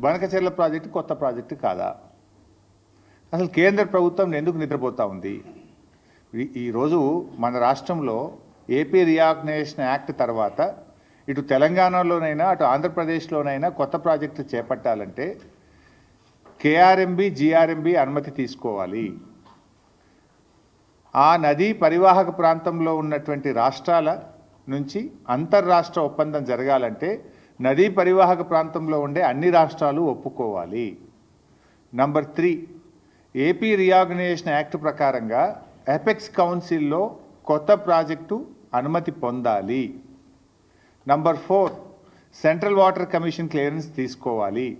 Banakacherla project కొత్త project కాదా? అసలు కేంద్ర ప్రభుత్వం ఎందుకు నిద్రపోతూ ఉంది? ఈ- ఈరోజు మన రాష్ట్రంలో ఏపీ రియాగ్నేషన్ యాక్ట్ తర్వాత ఇటు తెలంగాణలోనైనా అటు ఆంధ్రప్రదేశ్లోనైనా కొత్త ప్రాజెక్టు చేపట్టాలంటే కేఆర్ఎంబి జిఆర్ఎంబి అనుమతి తీసుకోవాలి. ఆ నదీ పరివాహక ప్రాంతంలో ఉన్నటువంటి రాష్ట్రాల నుంచి అంతర్రాష్ట్ర ఒప్పందం జరగాలంటే నదీ పరివాహక ప్రాంతంలో ఉండే అన్ని రాష్ట్రాలు ఒప్పుకోవాలి. Number three AP reorganisation act ప్రకారంగా ఎపెక్స్ కౌన్సిల్లో కొత్త ప్రాజెక్టు అనుమతి పొందాలి. Number four central water commission clearance తీసుకోవాలి.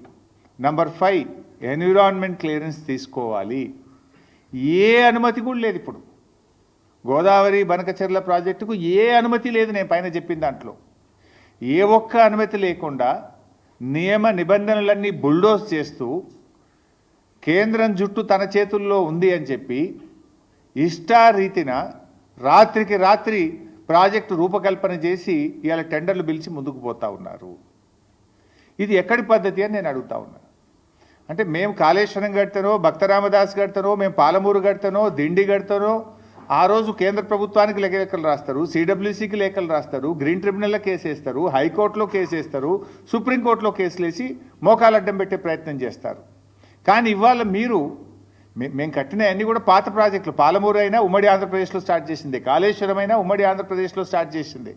నంబర్ ఫైవ్ ఎన్విరాన్మెంట్ క్లియరెన్స్ తీసుకోవాలి. ఏ అనుమతి కూడా లేదు ఇప్పుడు. గోదావరి బనకచెర్ల ప్రాజెక్టుకు ఏ అనుమతి లేదు నేను పైన చెప్పిన దాంట్లో. ఏ ఒక్క అనుమతి లేకుండా నియమ నిబంధనలన్నీ బుల్డోజ్ చేస్తూ కేంద్రం జుట్టు తన చేతుల్లో ఉంది అని చెప్పి ఇష్టారీతిన రాత్రికి రాత్రి ప్రాజెక్టు రూపకల్పన చేసి ఇవాళ టెండర్లు పిలిచి ముందుకు పోతా ఉన్నారు. ఇది ఎక్కడి పద్ధతి అని నేను అడుగుతా ఉన్నాను అంటే మేము కాళేశ్వరం కడతానో భక్తరామదాస్ కడతానో మేము పాలమూరు కడతానో దిండి కడతానో ఆ రోజు కేంద్ర ప్రభుత్వానికి లేఖలు రాస్తారు సిడబ్ల్యూసీకి లేఖలు రాస్తారు గ్రీన్ ట్రిబ్యునల్లో కేసు వేస్తారు హైకోర్టులో కేసు వేస్తారు సుప్రీంకోర్టులో కేసులు వేసి మోకాలడ్డం పెట్టే ప్రయత్నం చేస్తారు. కానీ ఇవాళ మీరు మేము కట్టిన అన్ని కూడా పాత ప్రాజెక్టులు. పాలమూరు అయినా ఉమ్మడి ఆంధ్రప్రదేశ్లో స్టార్ట్ చేసింది. కాళేశ్వరం అయినా ఉమ్మడి ఆంధ్రప్రదేశ్లో స్టార్ట్ చేసింది.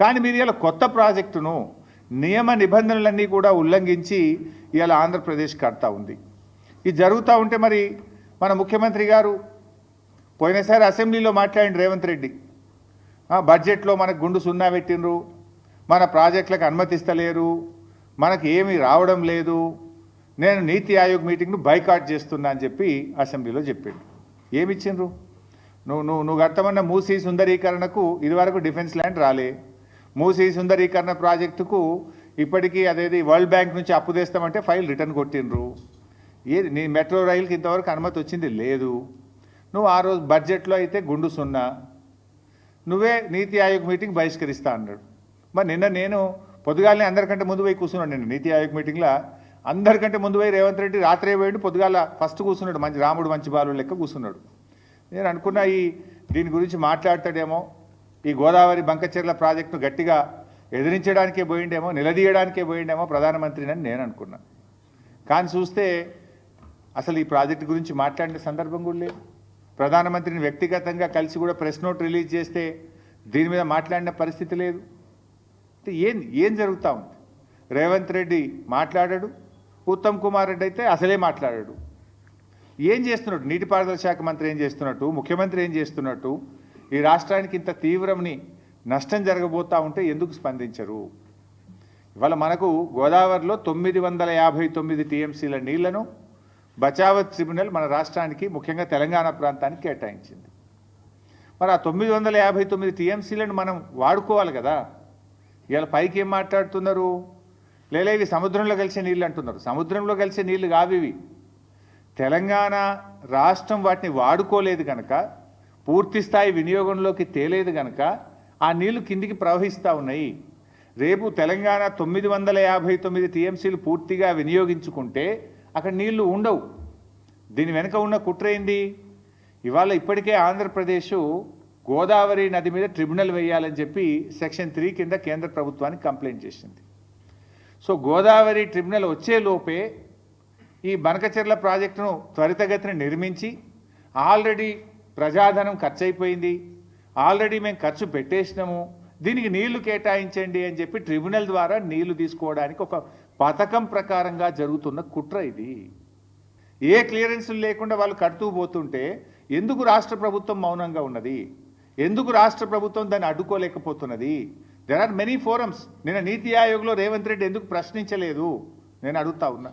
కానీ మీరు ఇలా కొత్త ప్రాజెక్టును నియమ నిబంధనలన్నీ కూడా ఉల్లంఘించి ఇలా ఆంధ్రప్రదేశ్ కడతా ఉంది. ఇది జరుగుతూ ఉంటే మరి మన ముఖ్యమంత్రి గారు పోయినసారి అసెంబ్లీలో మాట్లాడిన రేవంత్ రెడ్డి బడ్జెట్లో మనకు గుండు సున్నా పెట్టినరు మన ప్రాజెక్టులకు అనుమతిస్తలేరు మనకి ఏమీ రావడం లేదు నేను నీతి ఆయోగ్ మీటింగ్ను బైకాట్ చేస్తున్నా అని చెప్పి అసెంబ్లీలో చెప్పిండు. ఏమి ఇచ్చిండ్రు నువ్వు నువ్వు నువ్వు కట్టమన్న మూసీ సుందరీకరణకు ఇదివరకు డిఫెన్స్ ల్యాండ్ రాలే. మూసీ సుందరీకరణ ప్రాజెక్టుకు ఇప్పటికీ అదేది వరల్డ్ బ్యాంక్ నుంచి అప్పు తెస్తామంటే ఫైల్ రిటర్న్ కొట్టిండ్రు. ఏది నీ మెట్రో రైలుకి ఇంతవరకు అనుమతి వచ్చింది లేదు. నువ్వు ఆ రోజు బడ్జెట్లో అయితే గుండు సున్నా. నువ్వే నీతి ఆయోగ్ మీటింగ్ బహిష్కరిస్తా అన్నాడు. మరి నిన్న నేను పొద్దుగాలని అందరికంటే ముందు పోయి కూర్చున్నాడు నిన్న నీతి ఆయోగ్ మీటింగ్లో. అందరికంటే ముందు పోయి రేవంత్ రెడ్డి రాత్రే పోయిండు పొద్దుగాల ఫస్ట్ కూర్చున్నాడు మంచి రాముడు మంచి బాలు లెక్క కూర్చున్నాడు. నేను అనుకున్నా ఈ దీని గురించి మాట్లాడతాడేమో ఈ గోదావరి బంకచెర్ల ప్రాజెక్టును గట్టిగా ఎదిరించడానికే పోయిండేమో నిలదీయడానికే పోయిండేమో ప్రధానమంత్రిని అని నేను అనుకున్నా. కానీ చూస్తే అసలు ఈ ప్రాజెక్టు గురించి మాట్లాడిన సందర్భం కూడా లేదు. ప్రధానమంత్రిని వ్యక్తిగతంగా కలిసి కూడా ప్రెస్ నోట్ రిలీజ్ చేస్తే దీని మీద మాట్లాడిన పరిస్థితి లేదు. అంటే ఏం ఏం జరుగుతూ ఉంది? రేవంత్ రెడ్డి మాట్లాడాడు ఉత్తమ్ కుమార్ రెడ్డి అయితే అసలే మాట్లాడాడు. ఏం చేస్తున్నాడు నీటిపారుదల శాఖ మంత్రి ఏం చేస్తున్నట్టు? ముఖ్యమంత్రి ఏం చేస్తున్నట్టు? ఈ రాష్ట్రానికి ఇంత తీవ్రమని నష్టం జరగబోతా ఉంటే ఎందుకు స్పందించరు? ఇవాళ మనకు గోదావరిలో తొమ్మిది వందల యాభై తొమ్మిది టీఎంసీల నీళ్ళను బచావత్ ట్రిబ్యునల్ మన రాష్ట్రానికి ముఖ్యంగా తెలంగాణ ప్రాంతానికి కేటాయించింది. మరి ఆ తొమ్మిది వందల యాభై తొమ్మిది టీఎంసీలను మనం వాడుకోవాలి కదా. ఇవాళ పైకి ఏం మాట్లాడుతున్నారు? లేదా ఇవి సముద్రంలో కలిసే నీళ్ళు అంటున్నారు. సముద్రంలో కలిసే నీళ్ళు కావు ఇవి. తెలంగాణ రాష్ట్రం వాటిని వాడుకోలేదు కనుక పూర్తి స్థాయి వినియోగంలోకి తేలేదు కనుక ఆ నీళ్ళు కిందికి ప్రవహిస్తూ ఉన్నాయి. రేపు తెలంగాణ తొమ్మిది వందల యాభై తొమ్మిది టీఎంసీలు పూర్తిగా వినియోగించుకుంటే అక్కడ నీళ్ళు ఉండవు. దీని వెనుక ఉన్న కుట్ర ఏంది? ఇవాళ ఇప్పటికే ఆంధ్రప్రదేశ్ గోదావరి నది మీద ట్రిబ్యునల్ వేయాలని చెప్పి సెక్షన్ త్రీ కింద కేంద్ర ప్రభుత్వానికి కంప్లైంట్ చేసింది. సో గోదావరి ట్రిబ్యునల్ వచ్చే లోపే ఈ బనకచెర్ల ప్రాజెక్టును త్వరితగతిన నిర్మించి ఆల్రెడీ ప్రజాధనం ఖర్చు అయిపోయింది ఆల్రెడీ మేము ఖర్చు పెట్టేసినాము. దీనికి నీళ్ళు కేటాయించండి అని చెప్పి ట్రిబ్యునల్ ద్వారా నీళ్ళు తీసుకోవడానికి ఒక పథకం ప్రకారంగా జరుగుతున్న కుట్ర ఇది. ఏ క్లియరెన్సులు లేకుండా వాళ్ళు కడుతూ పోతుంటే ఎందుకు రాష్ట్ర ప్రభుత్వం మౌనంగా ఉన్నది? ఎందుకు రాష్ట్ర ప్రభుత్వం దాన్ని అడ్డుకోలేకపోతున్నది? దెర్ ఆర్ మెనీ ఫోరమ్స్ నేను నీతి ఆయోగ్లో రేవంత్ రెడ్డి ఎందుకు ప్రశ్నించలేదు? నేను అడుగుతా ఉన్నా.